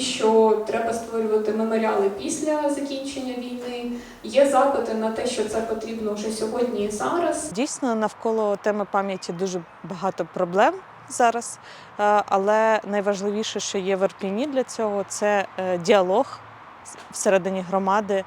що треба створювати меморіали після закінчення війни. Є запити на те, що це потрібно вже сьогодні і зараз. Дійсно, навколо теми пам'яті дуже багато проблем зараз, Е, але найважливіше, що є в Ірпіні для цього, це е, діалог всередині громади.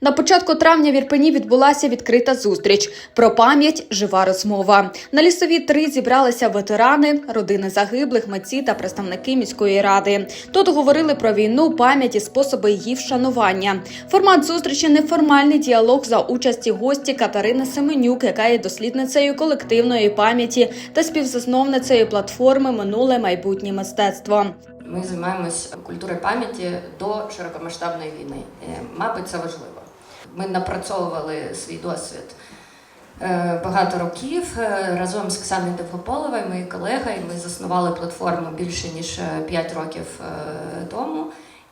На початку травня в Ірпені відбулася відкрита зустріч про пам'ять, жива розмова. На лісові три зібралися ветерани, родини загиблих, митці та представники міської ради. Тут говорили про війну, пам'ять і способи її вшанування. Формат зустрічі неформальний діалог за участі гості Катерини Семенюк, яка є дослідницею колективної пам'яті та співзасновницею платформи Минуле майбутнє мистецтво. Ми займаємось культурою пам'яті до широкомасштабної війни. Е, Мабуть, це важливо. Ми напрацьовували свій досвід е, багато років Е, разом з Оксаною Довгополовою, моєю колегою. Ми заснували платформу більше ніж 5 років тому.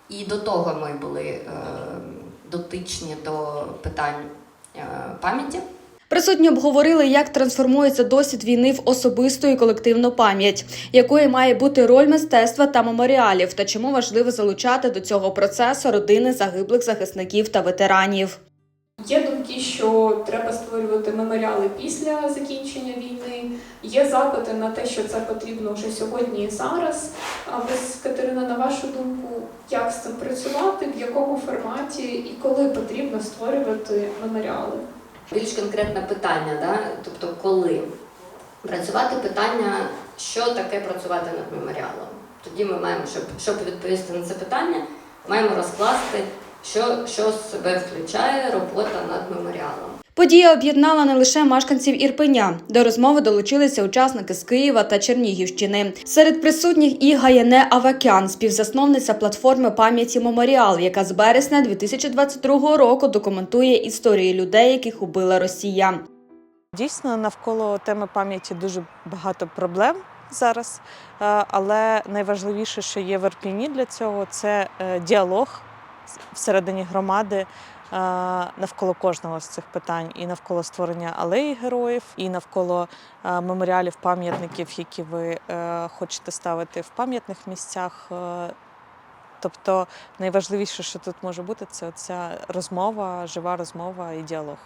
І до того ми були дотичні до питань пам'яті. Присутні обговорили, як трансформується досвід війни в особисту і колективну пам'ять, якою має бути роль мистецтва та меморіалів, та чому важливо залучати до цього процесу родини загиблих захисників та ветеранів. Є думки, що треба створювати меморіали після закінчення війни. Є запити на те, що це потрібно вже сьогодні і зараз. А ось, Катерина, на вашу думку, як з цим працювати, в якому форматі і коли потрібно створювати меморіали? Більш конкретне питання, да? тобто коли працювати питання, що таке працювати над меморіалом. Тоді ми маємо, щоб, щоб відповісти на це питання, маємо розкласти, що, що себе включає робота над меморіалом. Подія об'єднала не лише мешканців Ірпеня. До розмови долучилися учасники з Києва та Чернігівщини. Серед присутніх і Гаяне Авакян, співзасновниця платформи пам'яті Меморіал, яка з березня 2022 року документує історії людей, яких убила Росія. Дійсно, навколо теми пам'яті дуже багато проблем зараз, Е, але найважливіше, що є в Ірпіні для цього, це е, діалог всередині громади. Навколо кожного з цих питань, і навколо створення алеї героїв, і навколо меморіалів, пам'ятників, які ви е, хочете ставити в пам'ятних місцях. Е, Тобто найважливіше, що тут може бути, це ця розмова, жива розмова і діалог.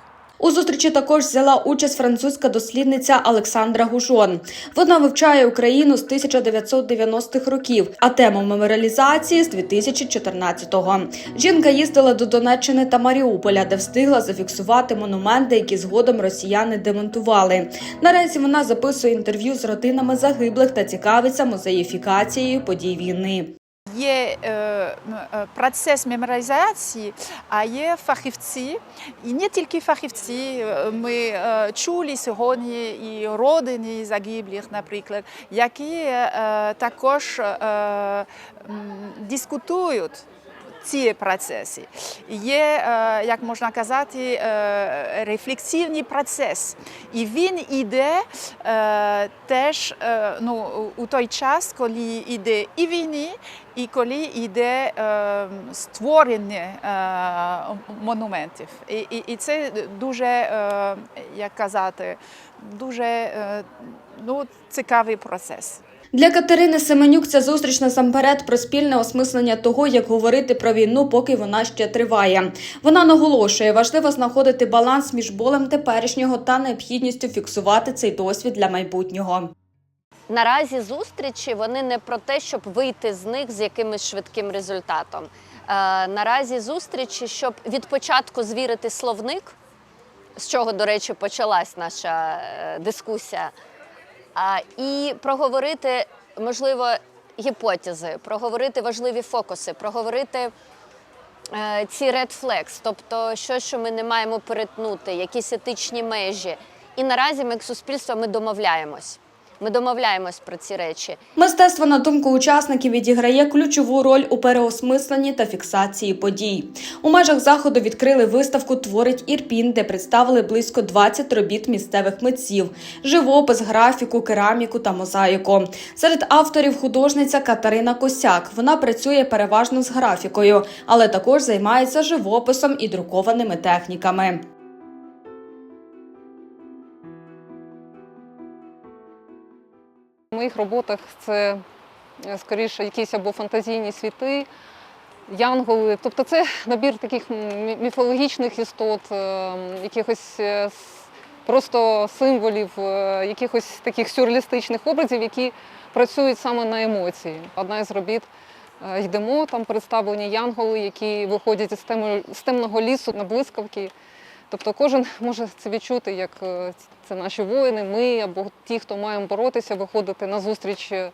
У зустрічі також взяла участь французька дослідниця Олександра Гужон. Вона вивчає Україну з 1990-х років, а тему меморіалізації з 2014-го. Жінка їздила до Донеччини та Маріуполя, де встигла зафіксувати монументи, які згодом росіяни демонтували. Наразі вона записує інтерв'ю з родинами загиблих та цікавиться музеїфікацією подій війни. Є е, е, процес меморизації, а є фахівці, і не тільки фахівці. Е, Ми чули сьогодні і родини загиблих, наприклад, які також дискутують. Ці процеси є, е, як можна казати, е, рефлексивний процес, і він іде е, теж ну, у той час, коли йде і війни, і коли йде створення монументів. І, і, і це дуже, як казати, дуже ну, цікавий процес. Для Катерини Семенюк ця зустріч насамперед про спільне осмислення того, як говорити про війну, поки вона ще триває. Вона наголошує, важливо знаходити баланс між болем теперішнього та необхідністю фіксувати цей досвід для майбутнього. Наразі зустрічі вони не про те, щоб вийти з них з якимось швидким результатом. Е, наразі зустрічі, щоб від початку звірити словник, з чого, до речі, почалась наша е, дискусія, і проговорити, можливо, гіпотези, проговорити важливі фокуси, проговорити е, ці red flags, тобто що, що ми не маємо перетнути, якісь етичні межі. І наразі ми як суспільство ми домовляємось. Ми домовляємось про ці речі. Мистецтво, на думку учасників, відіграє ключову роль у переосмисленні та фіксації подій. У межах заходу відкрили виставку Творить Ірпін, де представили близько 20 робіт місцевих митців: живопис, графіку, кераміку та мозаїку. Серед авторів художниця Катерина Косяк. Вона працює переважно з графікою, але також займається живописом і друкованими техніками. Моїх роботах це е, скоріше якісь або фантазійні світи, янголи. Тобто це набір таких міфологічних істот, е, якихось е, просто символів, якихось таких сюрреалістичних образів, які працюють саме на емоції. Одна із робіт йдемо, там представлені янголи, які виходять з темного лісу на блискавки. Тобто кожен може це відчути, як е, це наші воїни, ми або ті, хто маємо боротися, виходити на зустріч е,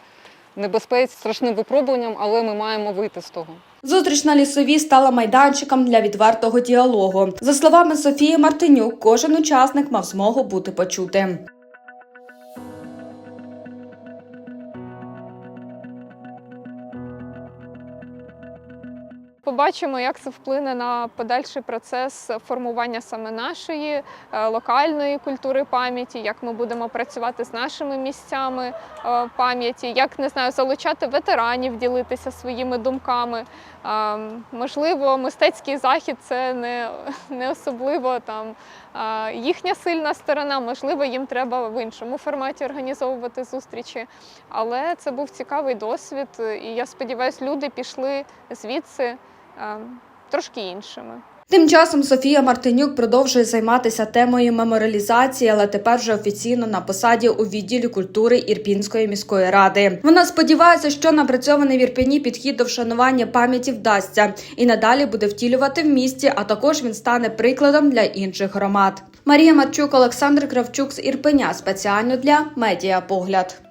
небезпеці, страшним випробуванням, але ми маємо вийти з того. Зустріч на лісовій стала майданчиком для відвертого діалогу. За словами Софії Мартинюк, кожен учасник мав змогу бути почутим. Побачимо, як це вплине на подальший процес формування саме нашої е, локальної культури пам'яті, як ми будемо працювати з нашими місцями е, пам'яті, як не знаю, залучати ветеранів, ділитися своїми думками. Е, Можливо, мистецький захід це не, не особливо там їхня сильна сторона. Можливо, їм треба в іншому форматі організовувати зустрічі. Але це був цікавий досвід, і я сподіваюся, люди пішли звідси трошки іншими. Тим часом Софія Мартинюк продовжує займатися темою меморіалізації, але тепер вже офіційно на посаді у відділі культури Ірпінської міської ради. Вона сподівається, що напрацьований в Ірпіні підхід до вшанування пам'яті вдасться і надалі буде втілювати в місті, а також він стане прикладом для інших громад. Марія Марчук, Олександр Кравчук з Ірпеня спеціально для медіапогляд.